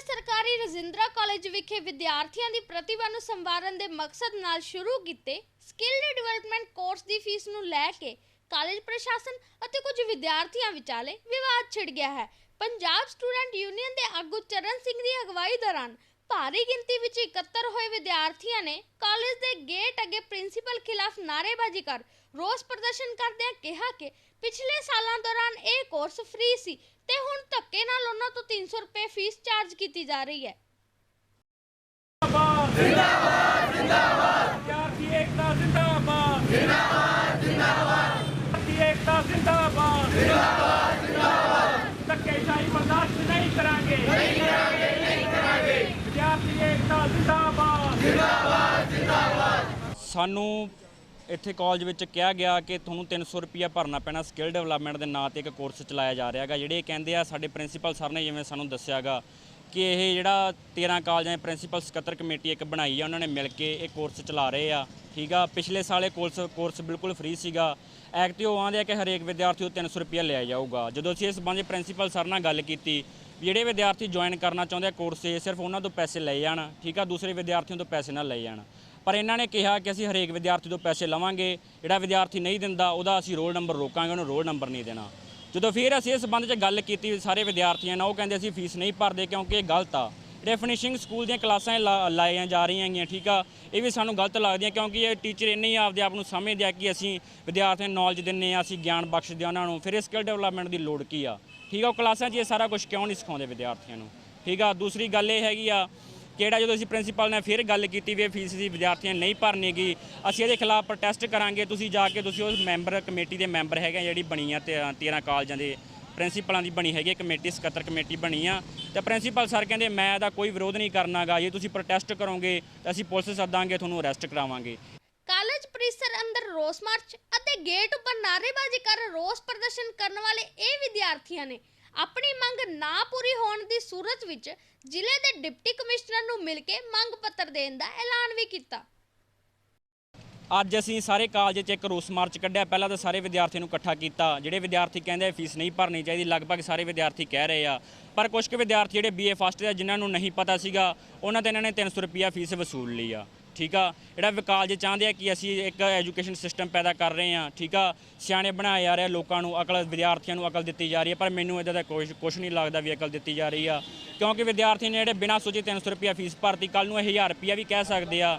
ਸਰਕਾਰੀ ਰਜਿੰਦਰਾ ਕਾਲਜ ਵਿਖੇ ਵਿਦਿਆਰਥੀਆਂ ਦੀ ਪ੍ਰਤਿਭਾ ਨੂੰ ਸੰਵਾਰਨ ਦੇ ਮਕਸਦ ਨਾਲ ਸ਼ੁਰੂ ਕੀਤੇ ਸਕਿੱਲ ਡਿਵੈਲਪਮੈਂਟ ਕੋਰਸ ਦੀ ਫੀਸ ਨੂੰ ਲੈ ਕੇ ਕਾਲਜ ਪ੍ਰਸ਼ਾਸਨ ਅਤੇ ਕੁਝ ਵਿਦਿਆਰਥੀਆਂ ਵਿਚਾਲੇ ਵਿਵਾਦ ਛਿੜ ਗਿਆ ਹੈ। ਪੰਜਾਬ ਸਟੂਡੈਂਟ ਯੂਨੀਅਨ ਦੇ ਆਗੂ ਚਰਨ ਸਿੰਘ ਦੀ ਅਗਵਾਈ ਦੌਰਾਨ ਭਾਰੀ ਗਿਣਤੀ ਵਿੱਚ ਇਕੱਤਰ ਹੋਏ ਵਿਦਿਆਰਥੀਆਂ ਨੇ ਕਾਲਜ ਦੇ ਗੇਟ ਅੱਗੇ ਪ੍ਰਿੰਸੀਪਲ ਖਿਲਾਫ ਨਾਅਰੇਬਾਜ਼ੀ ਕਰ ਰੋਸ ਪ੍ਰਦਰਸ਼ਨ ਕਰਦਿਆਂ ਕਿਹਾ ਕਿ ਪਿਛਲੇ ਸਾਲਾਂ ਦੌਰਾਨ ਇਹ ਕੋਰਸ ਫ੍ਰੀ ਸੀ ਤੇ ਹੁਣ ਧੱਕੇ ਨਾਲ ਉਹਨਾਂ ਤੋਂ 300 ਰੁਪਏ ਫੀਸ ਚਾਰਜ ਕੀਤੀ ਜਾ ਰਹੀ ਹੈ। ਜਿੰਦਾਬਾਦ ਜਿੰਦਾਬਾਦ ਵਿਦਿਆਰਥੀ ਏਕਤਾ ਜਿੰਦਾਬਾਦ। ਜਿੰਦਾਬਾਦ ਜਿੰਦਾਬਾਦ। ਵਿਦਿਆਰਥੀ ਏਕਤਾ ਜਿੰਦਾਬਾਦ। ਜਿੰਦਾਬਾਦ ਜਿੰਦਾਬਾਦ। ਧੱਕੇਸ਼ਾਹੀ ਬਰਦਾਸ਼ਤ ਨਹੀਂ ਕਰਾਂਗੇ ਨਹੀਂ ਕਰਾਂਗੇ। ਨਹੀਂ ਕਰਾਂਗੇ ਵਿਦਿਆਰਥੀ ਏਕਤਾ ਜਿੰਦਾਬਾਦ ਸਾਨੂੰ ਇੱਥੇ ਕਾਲਜ ਵਿੱਚ ਕਿਹਾ ਗਿਆ ਕਿ ਤੁਹਾਨੂੰ 300 ਰੁਪਿਆ ਭਰਨਾ ਪੈਣਾ ਸਕਿੱਲ ਡਿਵੈਲਪਮੈਂਟ ਦੇ ਨਾਂ ਤੇ ਇੱਕ ਕੋਰਸ ਚਲਾਇਆ ਜਾ ਰਿਹਾ ਹੈਗਾ। ਜਿਹੜੇ ਇਹ ਕਹਿੰਦੇ ਆ, ਸਾਡੇ ਪ੍ਰਿੰਸੀਪਲ ਸਰ ਨੇ ਜਿਵੇਂ ਸਾਨੂੰ ਦੱਸਿਆਗਾ ਕਿ ਇਹ ਜਿਹੜਾ 13 ਕਾਲਜਾਂ ਦੇ ਪ੍ਰਿੰਸੀਪਲ ਸਕੱਤਰ ਕਮੇਟੀ ਇੱਕ ਬਣਾਈ ਆ, ਉਹਨਾਂ ਨੇ ਮਿਲ ਕੇ ਇਹ ਕੋਰਸ ਚਲਾ ਰਹੇ ਆ, ਠੀਕ ਆ? ਪਿਛਲੇ ਸਾਲ ਇਹ ਕੋਰਸ ਕੋਰਸ ਬਿਲਕੁਲ ਫ੍ਰੀ ਸੀਗਾ। ਐਕਟ ਤੇ ਉਹ ਆਂਦੇ ਆ ਕਿ ਹਰੇਕ ਵਿਦਿਆਰਥੀ ਤੋਂ 300 ਰੁਪਿਆ ਲਿਆ ਜਾਊਗਾ। ਜਦੋਂ ਅਸੀਂ ਇਸ ਸੰਬੰਧੀ ਪ੍ਰਿੰਸੀਪਲ ਸਰ ਨਾਲ ਗੱਲ ਕੀਤੀ, ਵੀ ਜਿਹੜੇ ਵਿਦਿਆਰਥੀ ਜੁਆਇਨ ਕਰਨਾ ਚਾਹੁੰਦੇ ਆ ਕੋਰਸ ਇਹ ਸਿਰਫ ਉਹਨਾਂ ਤੋਂ ਪੈਸੇ ਲਏ ਜਾਣ, ਠੀਕ ਆ? ਦੂਸਰੇ ਵਿਦਿਆਰਥੀਆਂ ਤੋਂ ਪੈਸੇ ਨਾ ਲਏ ਜਾਣ। ਪਰ ਇਹਨਾਂ ਨੇ ਕਿਹਾ ਕਿ ਅਸੀਂ ਹਰੇਕ ਵਿਦਿਆਰਥੀ ਤੋਂ ਪੈਸੇ ਲਵਾਂਗੇ, ਜਿਹੜਾ ਵਿਦਿਆਰਥੀ ਨਹੀਂ ਦਿੰਦਾ ਉਹਦਾ ਅਸੀਂ ਰੋਲ ਨੰਬਰ ਰੋਕਾਂਗੇ, ਉਹਨੂੰ ਰੋਲ ਨੰਬਰ ਨਹੀਂ ਦੇਣਾ। ਜਦੋਂ ਫਿਰ ਅਸੀਂ ਇਸ ਸੰਬੰਧ 'ਚ ਗੱਲ ਕੀਤੀ, ਸਾਰੇ ਵਿਦਿਆਰਥੀਆਂ ਨਾਲ, ਉਹ ਕਹਿੰਦੇ ਅਸੀਂ ਫੀਸ ਨਹੀਂ ਭਰਦੇ ਕਿਉਂਕਿ ਇਹ ਗਲਤ ਆ। ਜਿਹੜੇ ਫਿਨਿਸ਼ਿੰਗ ਸਕੂਲ ਦੀਆਂ ਕਲਾਸਾਂ ਇਹ ਲਾ- ਲਾਈਆਂ ਜਾ ਰਹੀਆਂ ਹੈਗੀਆਂ, ਠੀਕ ਆ, ਇਹ ਵੀ ਸਾਨੂੰ ਗਲਤ ਲੱਗਦੀਆਂ ਕਿਉਂਕਿ ਇਹ ਟੀਚਰ ਇੰਨੇ ਹੀ ਆਪਦੇ ਆਪ ਨੂੰ ਸਮਝਦੇ ਆ ਕਿ ਅਸੀਂ ਵਿਦਿਆਰਥੀਆਂ ਨੂੰ ਨੌਲੇਜ ਦਿੰਨੇ ਆ ਅਸੀਂ ਗਿਆਨ ਬਖਸ਼ਦੇ ਆ ਉਹਨਾਂ ਨੂੰ। ਫਿਰ ਇਹ ਸਕਿੱਲ ਡਿਵੈਲਪਮੈਂਟ ਦੀ ਲੋੜ ਕੀ ਆ? ਠੀਕ ਆ, ਉਹ ਕਲਾਸਾਂ 'ਚ ਇਹ ਸਾਰਾ ਕੁਝ ਕਿਉਂ ਨਹੀਂ ਸਿਖਾਉਂਦੇ ਵਿਦਿਆਰਥੀਆਂ ਨੂੰ? ਠੀਕ ਆ, ਦੂਸਰੀ ਗੱਲ ਇਹ ਹੈਗੀ ਆ ਕਿਹੜਾ ਜਦੋਂ ਅਸੀਂ ਪ੍ਰਿੰਸੀਪਲ ਨਾਲ ਫਿਰ ਗੱਲ ਕੀਤੀ ਵੀ ਇਹ ਫੀਸ ਦੀ ਵਿਦਿਆਰਥੀਆਂ ਨਹੀਂ ਭਰਨੀ ਅਸੀਂ ਇਹਦੇ ਖਿਲਾਫ ਪ੍ਰੋਟੈਸਟ ਕਰਾਂਗੇ, ਤੁਸੀਂ ਜਾ ਕੇ ਤੁਸੀਂ ਉਸ ਮੈਂਬਰ ਕਮੇਟੀ ਦੇ ਮੈਂਬਰ ਹੈਗੇ ਜਿਹੜੀ ਬਣੀ ਆ 13 ਕਾਲਜਾਂ ਦੇ ਪ੍ਰਿੰਸੀਪਲਾਂ ਦੀ ਬਣੀ ਹੈਗੀ ਕਮੇਟੀ, ਸਕੱਤਰ ਕਮੇਟੀ ਬਣੀ ਆ। ਤੇ ਪ੍ਰਿੰਸੀਪਲ ਸਰ ਕਹਿੰਦੇ, ਮੈਂ ਇਹਦਾ ਕੋਈ ਵਿਰੋਧ ਨਹੀਂ ਕਰਨਾਗਾ, ਜੇ ਤੁਸੀਂ ਪ੍ਰੋਟੈਸਟ ਕਰੋਗੇ ਤਾਂ ਅਸੀਂ ਪੁਲਿਸ ਸੱਦਾਂਗੇ, ਤੁਹਾਨੂੰ ਅਰੈਸਟ ਕਰਾਵਾਂਗੇ। ਕਾਲਜ ਪ੍ਰੀਸਰ ਅੰਦਰ ਰੋਸ ਮਾਰਚ ਅਤੇ ਗੇਟ ਉੱਪਰ ਨਾਅਰੇਬਾਜ਼ੀ ਕਰ ਰੋਸ ਪ੍ਰਦਰਸ਼ਨ ਕਰਨ ਵਾਲੇ ਇਹ ਵਿਦਿਆਰਥੀਆਂ ਨੇ ਆਪਣੀ ਮੰਗ ਨਾ ਪੂਰੀ ਹੋਣ ਦੀ ਸੂਰਤ ਵਿੱਚ ਜ਼ਿਲ੍ਹੇ ਦੇ ਡਿਪਟੀ ਕਮਿਸ਼ਨਰ ਨੂੰ ਮਿਲ ਕੇ ਮੰਗ ਪੱਤਰ ਦੇਣ ਦਾ ਐਲਾਨ ਵੀ ਕੀਤਾ। ਅੱਜ ਅਸੀਂ ਸਾਰੇ ਕਾਲਜ 'ਚ ਇੱਕ ਰੋਸ ਮਾਰਚ ਕੱਢਿਆ। ਪਹਿਲਾਂ ਤਾਂ ਸਾਰੇ ਵਿਦਿਆਰਥੀਆਂ ਨੂੰ ਇਕੱਠਾ ਕੀਤਾ। ਜਿਹੜੇ ਵਿਦਿਆਰਥੀ ਕਹਿੰਦੇ ਫੀਸ ਨਹੀਂ ਭਰਨੀ ਚਾਹੀਦੀ ਲਗਭਗ ਸਾਰੇ ਵਿਦਿਆਰਥੀ ਕਹਿ ਰਹੇ ਆ। ਪਰ ਕੁਝ ਕੁ ਵਿਦਿਆਰਥੀ ਜਿਹੜੇ ਬੀਏ ਫਸਟ ਦੇ ਆ, ਜਿਨ੍ਹਾਂ ਨੂੰ ਨਹੀਂ ਪਤਾ ਸੀਗਾ ਉਹਨਾਂ ਤੇ ਇਹਨਾਂ ਨੇ 300 ਰੁਪਿਆ ਫੀਸ ਵਸੂਲ ਲਈ ਆ। ਠੀਕ ਆ? ਜਿਹੜਾ ਵਿਕਾਲਜ ਚਾਹੁੰਦੇ ਆ ਕਿ ਅਸੀਂ ਇੱਕ ਐਜੂਕੇਸ਼ਨ ਸਿਸਟਮ ਪੈਦਾ ਕਰ ਰਹੇ ਆ ਠੀਕ ਆ? ਸਿਆਣੇ ਬਣਾਏ ਜਾ ਰਹੇ ਆ ਲੋਕਾਂ ਨੂੰ, ਅਕਲ ਵਿਦਿਆਰਥੀਆਂ ਨੂੰ ਅਕਲ ਦਿੱਤੀ ਜਾ ਰਹੀ ਹੈ, ਪਰ ਮੈਨੂੰ ਇਹਦਾ ਦਾ ਕੁਝ ਕੁਝ ਨਹੀਂ ਲੱਗਦਾ ਵੀ ਅਕਲ ਦਿੱਤੀ ਜਾ ਰਹੀ ਆ। ਕਿਉਂਕਿ ਵਿਦਿਆਰਥੀ ਨੇ ਜਿਹੜੇ ਬਿਨਾਂ ਸੋਚੇ 300 ਰੁਪਿਆ ਫੀਸ ਭਰਤੀ ਕੱਲ ਨੂੰ ਇਹ 1000 ਰੁਪਿਆ ਵੀ ਕਹਿ ਸਕਦੇ ਆ।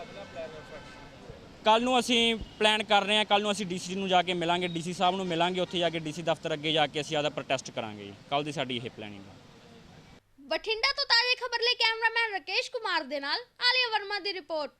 ਕੱਲ ਨੂੰ ਅਸੀਂ ਪਲਾਨ ਕਰ ਰਹੇ ਹਾਂ ਕੱਲ ਨੂੰ ਅਸੀਂ ਡੀਸੀ ਨੂੰ ਜਾ ਕੇ ਮਿਲਾਂਗੇ ਡੀਸੀ ਸਾਹਿਬ ਨੂੰ ਮਿਲਾਂਗੇ, ਉੱਥੇ ਜਾ ਕੇ ਡੀਸੀ ਦਫ਼ਤਰ ਅੱਗੇ ਜਾ ਕੇ ਅਸੀਂ ਆਦਾ ਪ੍ਰੋਟੈਸਟ ਕਰਾਂਗੇ ਕੱਲ ਦੀ ਸਾਡੀ ਇਹ ਪਲੈਨਿੰਗ ਹੈ ਬਠਿੰਡਾ ਤੋਂ ਤਾਜ਼ੇ ਖਬਰ ਲਈ ਕੈਮਰਾਮੈਨ ਰਕੇਸ਼ ਕੁਮਾਰ ਦੇ ਨਾਲ ਆਲੀਆ ਵਰਮਾ ਦੀ ਰਿਪੋਰਟ।